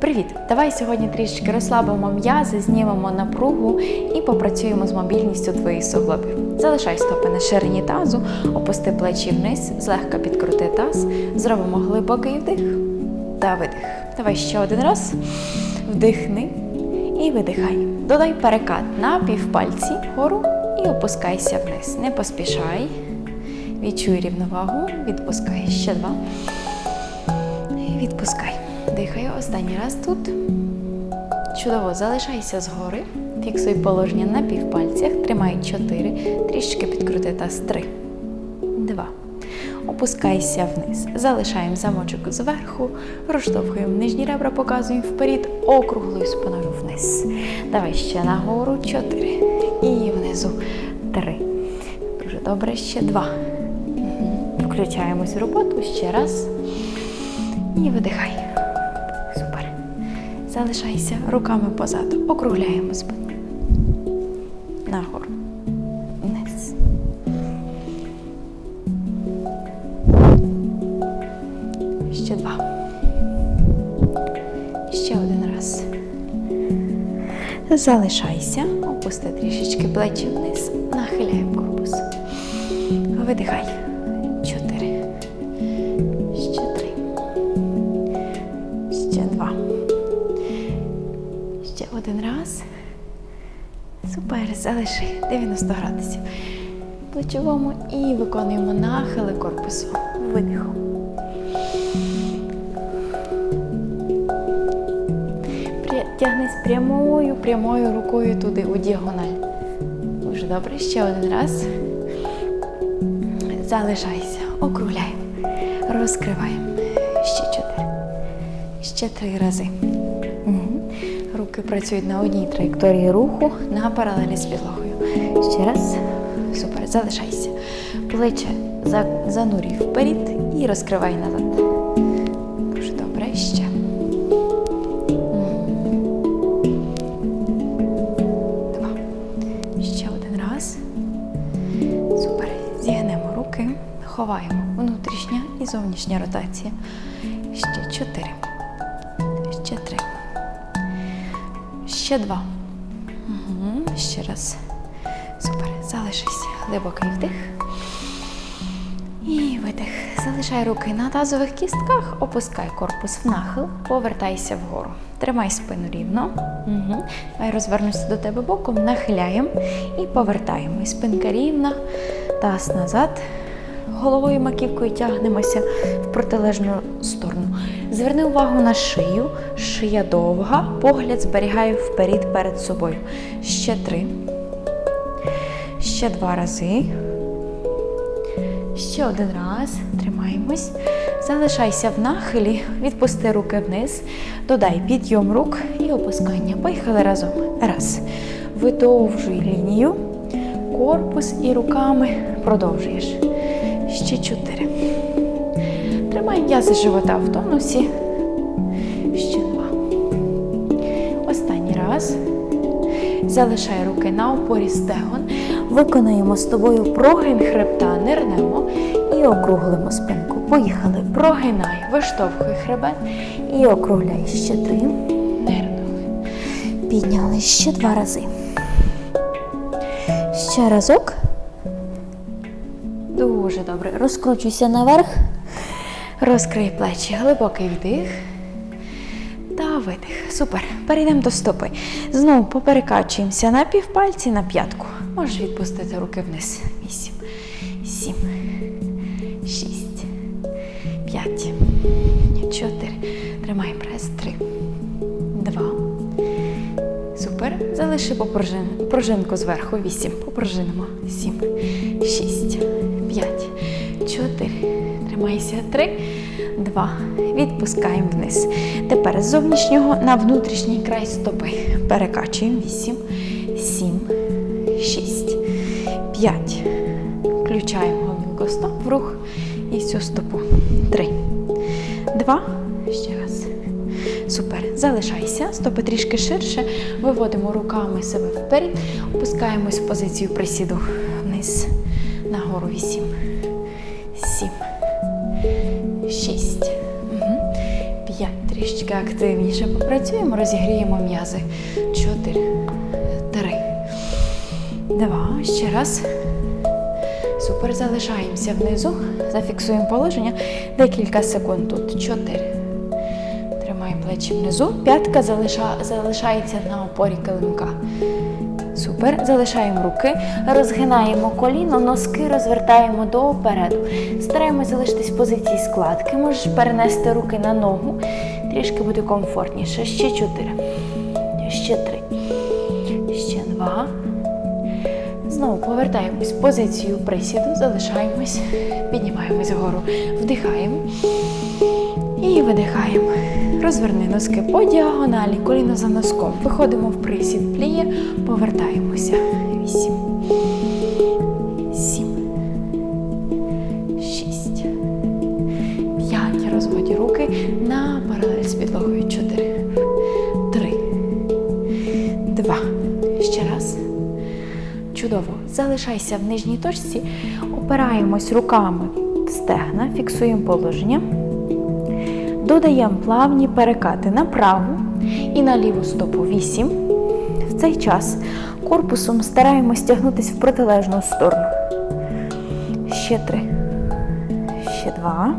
Привіт! Давай сьогодні трішечки розслабимо м'язи, знімемо напругу і попрацюємо з мобільністю твоїх суглобів. Залишай стопи на ширині тазу, опусти плечі вниз, злегка підкрути таз, зробимо глибокий вдих та видих. Давай ще один раз. Вдихни і видихай. Додай перекат на півпальці вгору і опускайся вниз. Не поспішай. Відчуй рівновагу, відпускай ще два. І відпускай. Дихай останній раз тут. Чудово, залишайся згори. Фіксуй положення на півпальцях. Тримай 4. Трішечки підкрути таз 3. 2. Опускайся вниз. Залишаємо замочок зверху. Розштовхуємо нижні ребра, показуємо вперед, округлою спиною вниз. Давай ще нагору 4. І внизу 3. Дуже добре, ще 2. Включаємось в роботу ще раз. І видихай. Залишайся руками позаду. Округляємо спину. Нагору. Вниз. Ще два. Ще один раз. Залишайся. Опусти трішечки плечі вниз. Нахиляємо корпус. Видихай. Один раз. Супер. Залиши 90 градусів. Плечовому і виконуємо нахили корпусу. Видихом. Тягнись прямою, прямою рукою туди, у діагональ. Дуже добре. Ще один раз. Залишайся. Округляємо. Розкриваємо. Ще чотири. Ще три рази. Мгм. Руки працюють на одній траєкторії руху на паралелі з підлогою. Ще раз. Супер. Залишайся. Плече за- занурюй вперед і розкривай назад. Дуже добре. Ще. Два. Ще один раз. Супер. Зігнемо руки, ховаємо внутрішня і зовнішня ротація. Ще чотири. Ще два. Угу. Ще раз. Супер. Залишись. Глибокий вдих. І видих. Залишай руки на тазових кістках, опускай корпус в нахил, повертайся вгору. Тримай спину рівно. Угу. Давай розвернуся до тебе боком, нахиляємо і повертаємо. І спинка рівна, таз назад. Головою маківкою тягнемося в протилежну сторону. Зверни увагу на шию. Шия довга, погляд зберігаю вперед перед собою. Ще три. Ще два рази. Ще один раз. Тримаємось. Залишайся в нахилі, відпусти руки вниз, додай підйом рук і опускання. Поїхали разом. Раз. Видовжуй лінію, корпус і руками продовжуєш. Ще чотири. Тримай м'язи живота в тонусі. Ще два. Останній раз. Залишай руки на опорі стегон. Виконаємо з тобою прогин хребта, нирнемо і округлимо спинку. Поїхали. Прогинай, виштовхуй хребет і округляй. Ще три. Нирнули. Підняли ще два рази. Ще разок. Дуже добре. Розкручуйся наверх. Розкрий плечі. Глибокий вдих. Та видих. Супер. Перейдемо до стопи. Знову поперекачуємося на півпальці на п'ятку. Можеш відпустити руки вниз. Вісім, сім, шість, п'ять, чотири. Тримай прес. Три, два. Супер. Залиши попружин, пружинку зверху. Вісім. Попружинимо. Сім, шість, п'ять, чотири. Тримайся. Три, два. Відпускаємо вниз. Тепер з зовнішнього на внутрішній край стопи. Перекачуємо. Вісім, сім, шість, п'ять. Включаємо голінку стоп в рух і цю стопу. Три, два. Ще раз. Супер. Залишайся. Стопи трішки ширше. Виводимо руками себе вперед. Опускаємось в позицію присіду вниз. Трішечки активніше попрацюємо, розігріємо м'язи. Чотири, три, два. Ще раз. Супер. Залишаємося внизу. Зафіксуємо положення. Декілька секунд тут. Чотири. Тримаємо плечі внизу. П'ятка залиша- залишається на опорі килимка. Супер. Залишаємо руки, розгинаємо коліно, носки розвертаємо допереду. Стараємося залишитись в позиції складки. Можеш перенести руки на ногу. Трішки буде комфортніше. Ще чотири. Ще три. Ще два. Знову повертаємось в позицію присіду, залишаємось, піднімаємось вгору, вдихаємо і видихаємо. Розверни носки по діагоналі, коліно за носком. Виходимо в присід, пліє, повертаємося. З підлогою. Чотири. Три. Два. Ще раз. Чудово. Залишайся в нижній точці, опираємось руками в стегна, фіксуємо положення. Додаємо плавні перекати на праву і на ліву стопу 8. В цей час корпусом стараємось тягнутися в протилежну сторону. Ще три. Ще два.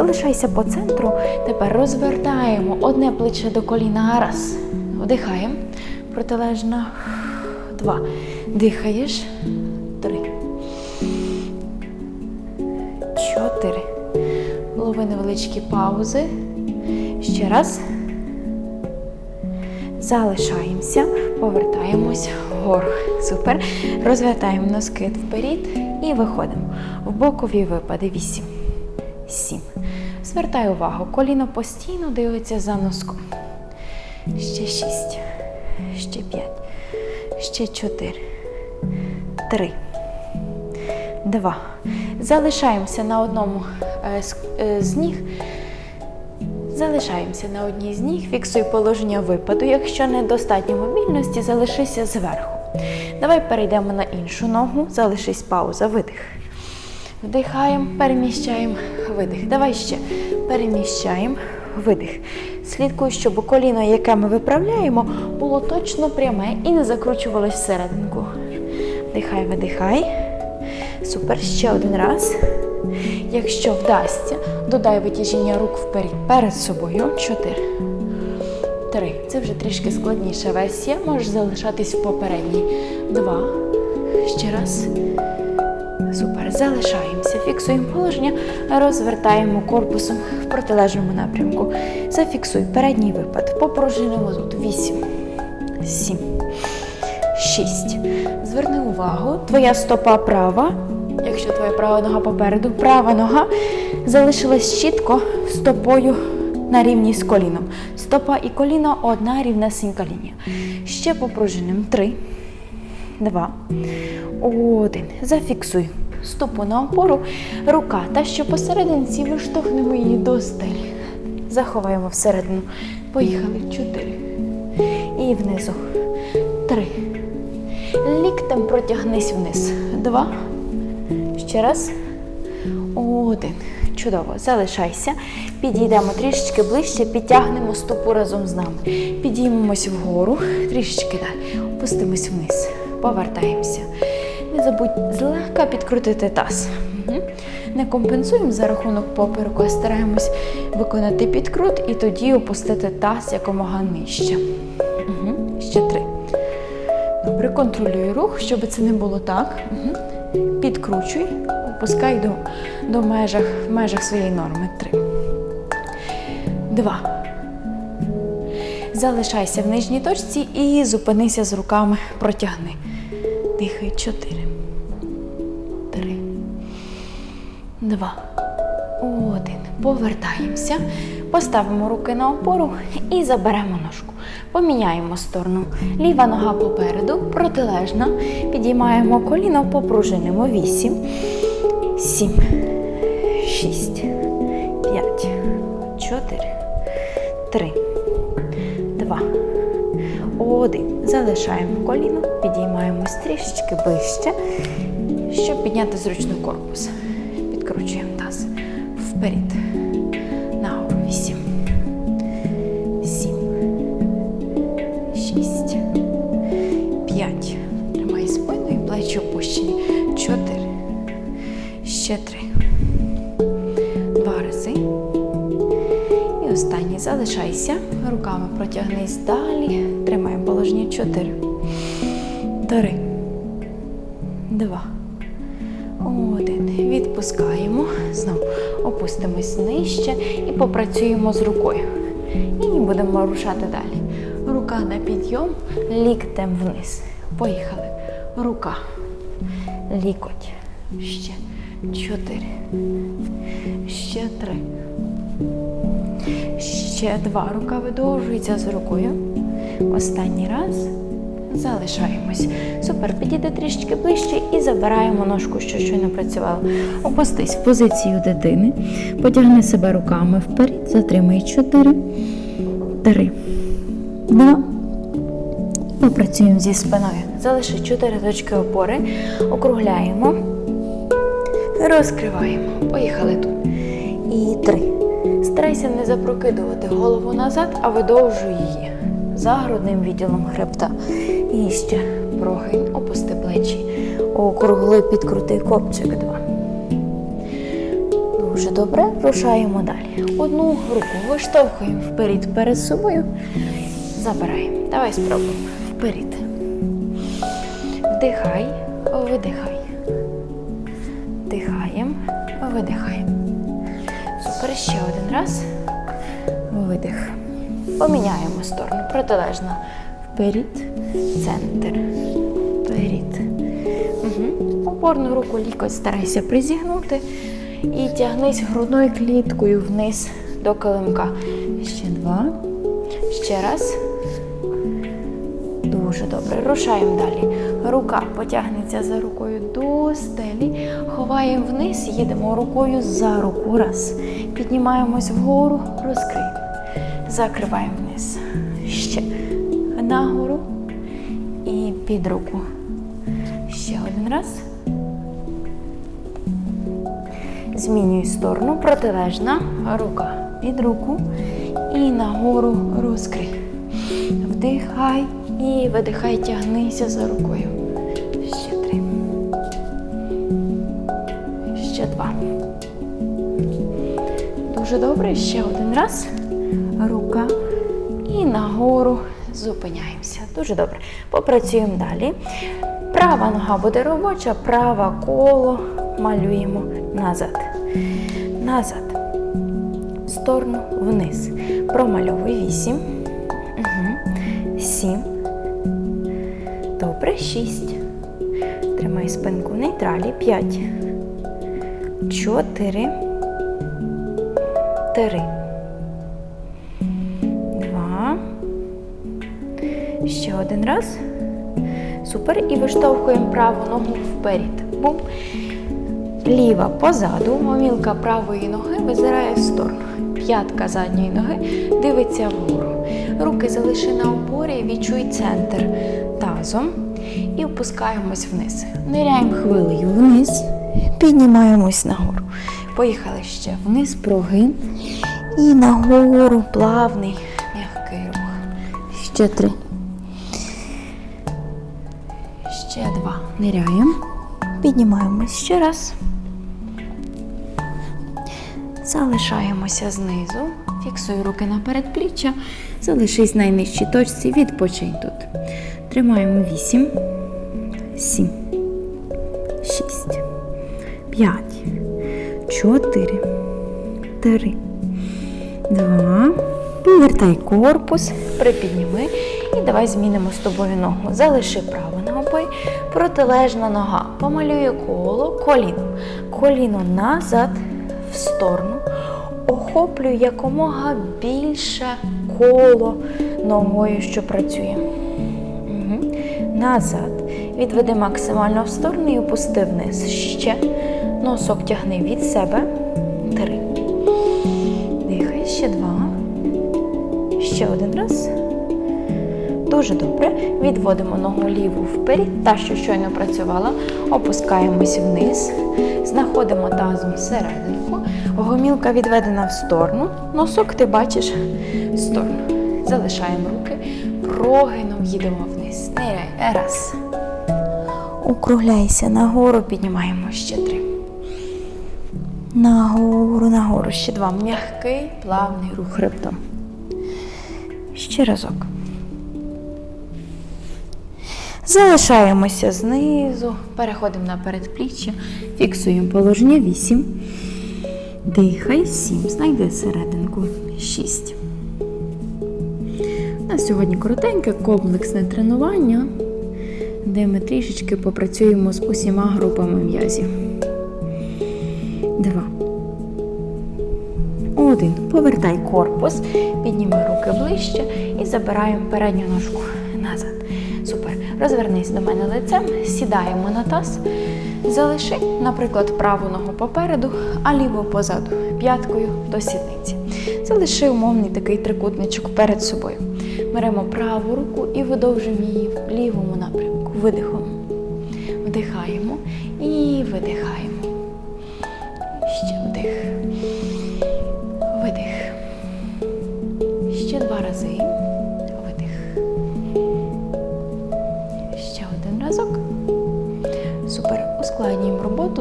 Залишайся по центру. Тепер розвертаємо одне плече до коліна. Раз. Вдихаємо. Протилежна. Два. Дихаєш. Три. Чотири. Лови невеличкі паузи. Ще раз. Залишаємося, повертаємось вгору. Супер. Розвертаємо носки вперед і виходимо. В бокові випади. Вісім. Сім. Звертай увагу, коліно постійно дивиться за носком. Ще шість. Ще п'ять. Ще чотири. Три. Два. Залишаємося на одному е, е, з ніг. Залишаємося на одній з ніг, фіксуй положення випаду. Якщо недостатньо мобільності, залишися зверху. Давай перейдемо на іншу ногу, залишись пауза, видих. Вдихаємо, переміщаємо, видих. Давай ще переміщаємо, видих. Слідкуй, щоб коліно, яке ми виправляємо, було точно пряме і не закручувалось всерединку. Вдихай, видихай. Супер, ще один раз. Якщо вдасться, додай витяжіння рук вперед перед собою. Чотири. Три. Це вже трішки складніша версія. Можеш залишатись в попередній. Два. Ще раз. Залишаємося. Фіксуємо положення, розвертаємо корпусом в протилежному напрямку. Зафіксуй передній випад. Попружинимо тут. Вісім. Сім. Шість. Зверни увагу, твоя стопа права. Якщо твоя права нога попереду, права нога залишилась чітко стопою на рівні з коліном. Стопа і коліно одна рівнесенька лінія. Ще попружинимо. Три, два, один. Зафіксуй стопу на опору. Рука та що посерединці виштовхнемо її до стелі. Заховаємо всередину. Поїхали. Чотири. І внизу. Три. Ліктем протягнись вниз. Два. Ще раз. Один. Чудово. Залишайся. Підійдемо трішечки ближче, підтягнемо стопу разом з нами. Підіймемось вгору, трішечки далі. Опустимось вниз. Повертаємося. Не забудь злегка підкрутити таз. Не компенсуємо за рахунок попереку, а стараємось виконати підкрут і тоді опустити таз якомога нижче. Угу. Ще три. Добре, контролюй рух, щоб це не було так. Угу. Підкручуй, опускай до, до межах, в межах своєї норми. Три. Два. Залишайся в нижній точці і зупинися з руками. Протягни. Дихай. Чотири. Три. Два. Один. Повертаємося. Поставимо руки на опору і заберемо ножку. Поміняємо сторону. Ліва нога попереду, протилежна. Підіймаємо коліно, попружинимо. Вісім, сім, шість, п'ять, чотири, три, два, один. Залишаємо коліно, підіймаємось трішечки вище, щоб підняти зручно корпус. Підкручуємо таз. Вперед. Нагору. Вісім. Сім. Шість. П'ять. Тримай спину і плечі опущені. Чотири. Ще три. Два рази. І останній. Залишайся. Руками протягнись далі. Тримаємо положення чотири. Три. Два. Один. Відпускаємо. Знову опустимось нижче і попрацюємо з рукою. І будемо рушати далі. Рука на підйом, ліктем вниз. Поїхали. Рука. Лікоть. Ще. Чотири. Ще три. Ще два. Рука видовжується з рукою. Останній раз. Залишаємось. Супер. Підійди трішечки ближче і забираємо ножку, що щойно працювала. Опустись в позицію дитини. Потягни себе руками вперед. Затримай чотири. Три. Два. Попрацюємо зі спиною. Залиши чотири точки опори. Округляємо. Розкриваємо. Поїхали тут. І три. Старайся не запрокидувати голову назад, а видовжуй її за грудним відділом хребта. І ще прогин, опусти плечі. Округли, підкрути копчик. Два. Дуже добре. Рушаємо далі. Одну руку виштовхуємо вперед перед собою. Забираємо. Давай спробуємо. Вперед. Вдихай, видихай. Вдихаємо, видихаємо. Супер. Ще один раз. Видих. Поміняємо сторону. Протилежно. Вперед, центр. Вперед. Угу. Опорну руку лікоть старайся призігнути. І тягнись грудною кліткою вниз до килимка. Ще два. Ще раз. Дуже добре. Рушаємо далі. Рука потягнеться за рукою до стелі. Ховаємо вниз, їдемо рукою за руку. Раз. Піднімаємось вгору, розкриємо. Закриваємо вниз. Ще нагору під руку. Ще один раз. Змінюй сторону. Протилежна. Рука під руку. І нагору розкрий. Вдихай і видихай, тягнися за рукою. Ще три. Ще два. Дуже добре. Ще один раз. Рука. І нагору зупиняємося. Дуже добре. Попрацюємо далі. Права нога буде робоча, праве коло малюємо назад. Назад. В Сторону вниз. Промальовую 8. Угу. 7. Добре. 6. Тримай спинку в нейтралі. 5. 4. 3. Ще один раз. Супер. І виштовхуємо праву ногу вперед. Бум. Ліва позаду, гомілка правої ноги визирає в сторону. П'ятка задньої ноги дивиться вгору. Руки залиши на опорі, відчуй центр тазом і опускаємось вниз. Ниряємо хвилею вниз, піднімаємось нагору. Поїхали ще вниз, прогин. І нагору плавний, м'який рух. Ще три. Ще два. Ниряємо. Піднімаємось ще раз. Залишаємося знизу. Фіксуй руки на передпліччя. Залишись в найнижчій точці. Відпочинь тут. Тримаємо 8, 7, 6, 5, 4, 3, 2. Повертай корпус, припідніми. І давай змінимо з тобою ногу. Залиши праву на протилежна нога. Помалює коло, коліно. Коліно назад, в сторону. Охоплюй якомога більше коло ногою, що працює. Угу. Назад. Відведи максимально в сторону і опусти вниз. Ще. Носок тягни від себе. Три. Дихай. Ще два. Ще один раз. Дуже добре. Відводимо ногу ліву вперед, та, що щойно працювала. Опускаємось вниз. Знаходимо тазом серединку. Гомілка відведена в сторону. Носок ти бачиш в сторону. Залишаємо руки. Прогином їдемо вниз. Ниряй. Раз. Округляйся нагору, піднімаємо ще три. Нагору, нагору. Ще два. М'який, плавний рух хребтом. Ще разок. Залишаємося знизу, переходимо на передпліччя, фіксуємо положення 8. Дихай 7. Знайди серединку 6. У нас сьогодні коротеньке комплексне тренування, де ми трішечки попрацюємо з усіма групами м'язів. Два. Один. Повертай корпус, підніми руки ближче і забираємо передню ножку назад. Супер. Розвернись до мене лицем, сідаємо на таз. Залиши, наприклад, праву ногу попереду, а ліву позаду, п'яткою до сідниці. Залиши умовний такий трикутничок перед собою. Беремо праву руку і видовжуємо її в лівому напрямку. Видихом. Вдихаємо і видихаємо.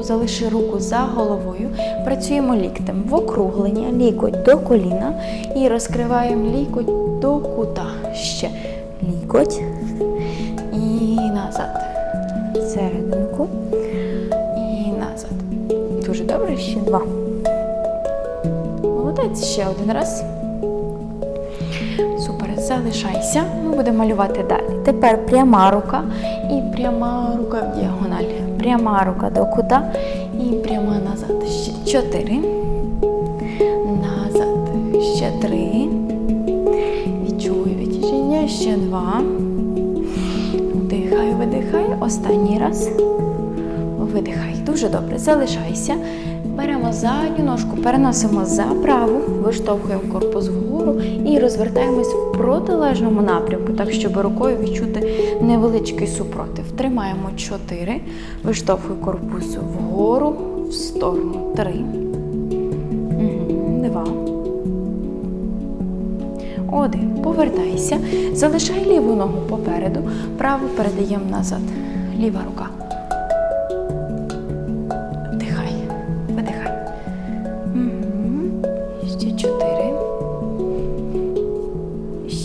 Залиши руку за головою. Працюємо ліктем в округлення, лікоть до коліна і розкриваємо лікоть до кута. Ще лікоть і назад. Серединку і назад. Дуже добре. Ще два. Молодець, ще один раз. Супер, залишайся. Ми будемо малювати далі. Тепер пряма рука і пряма рука в діагональ. Пряма рука до кута і пряма назад. Ще чотири. Назад. Ще три. Відчуй витяжіння. Ще два. Вдихай, видихай. Останній раз. Видихай. Дуже добре. Залишайся. Беремо задню ножку, переносимо за праву, виштовхуємо корпус вгору і розвертаємось в протилежному напрямку, так щоб рукою відчути невеличкий супротив. Тримаємо 4, виштовхуй корпус вгору, в сторону 3. Угу, 2. Один. Повертайся. Залишай ліву ногу попереду, праву передаємо назад. Ліва рука.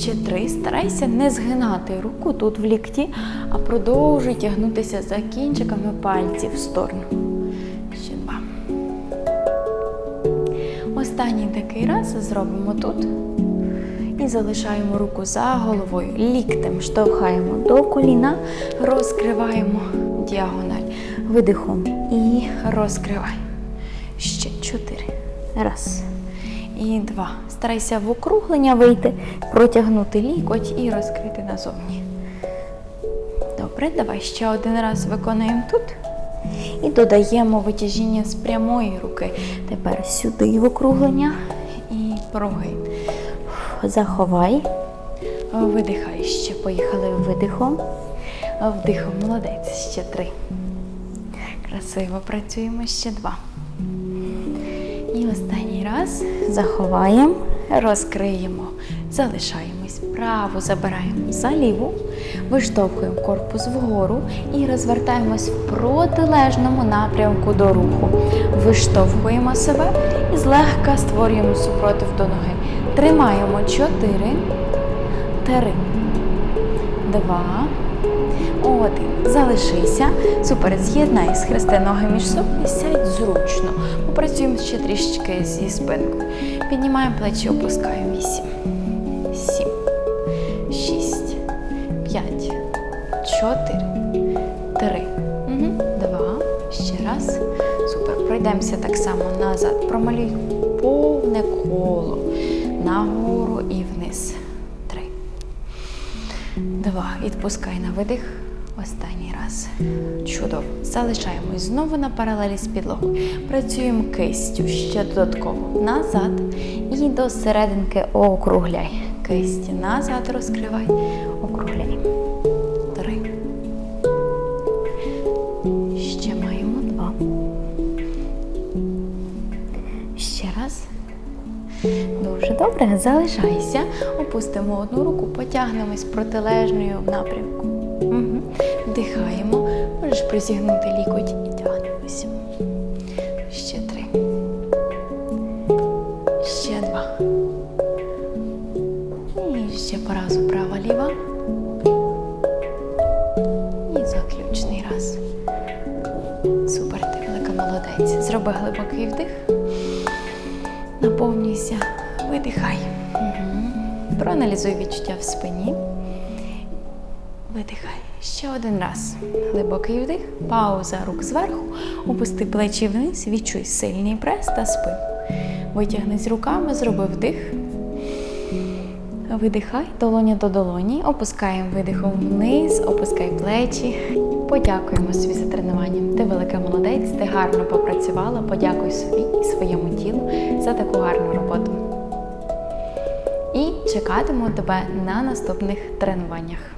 Ще три. Старайся не згинати руку тут в лікті, а продовжуй тягнутися за кінчиками пальців в сторону. Ще два. Останній такий раз зробимо тут. І залишаємо руку за головою. Ліктем штовхаємо до коліна, розкриваємо діагональ. Видихом і розкривай. Ще чотири. Раз. І два. Старайся в округлення вийти, протягнути лікоть і розкрити назовні. Добре, давай ще один раз виконаємо тут. І додаємо витяжіння з прямої руки. Тепер сюди в округлення і прогин. Заховай. Видихай ще. Поїхали видихом. Вдихом. Молодець. Ще три. Красиво працюємо ще два. І останній раз заховаємо, розкриємо, залишаємось. Праву забираємо за ліву, виштовхуємо корпус вгору і розвертаємось в протилежному напрямку до руху. Виштовхуємо себе і злегка створюємо супротив до ноги. Тримаємо 4, 3, 2, один. Залишися. Супер. З'єднай, схрести ноги між собою, сядь зручно. Попрацюємо ще трішечки зі спинкою. Піднімаємо плечі, опускаємо. Вісім, сім, шість, п'ять, чотири, три, два. Ще раз. Супер. Пройдемося так само назад. Промалюй повне коло. Нагору і вниз. Три. Два. Відпускай на видих. Останній раз. Чудово. Залишаємось знову на паралелі з підлогою. Працюємо кистю ще додатково назад і до серединки округляй. Кисті назад розкривай, округляй. Три. Ще маємо два. Ще раз. Дуже добре, залишайся. Опустимо одну руку, потягнемось протилежною в напрямку. Вдихаємо. Можеш присягнути лікоть і тягнемося. Ще три. Ще два. І ще по разу права ліва. І заключний раз. Супер, ти велика молодець. Зроби глибокий вдих. Наповнюйся, видихай. Угу. Проаналізуй відчуття в спині. Видихай. Ще один раз. Глибокий вдих. Пауза рук зверху. Опусти плечі вниз. Відчуй сильний прес та спину. Витягнись руками, зроби вдих. Видихай, долоня до долоні. Опускаємо видихом вниз, опускай плечі. Подякуємо собі за тренування. Ти велика молодець, ти гарно попрацювала. Подякуй собі і своєму тілу за таку гарну роботу. І чекатиму тебе на наступних тренуваннях.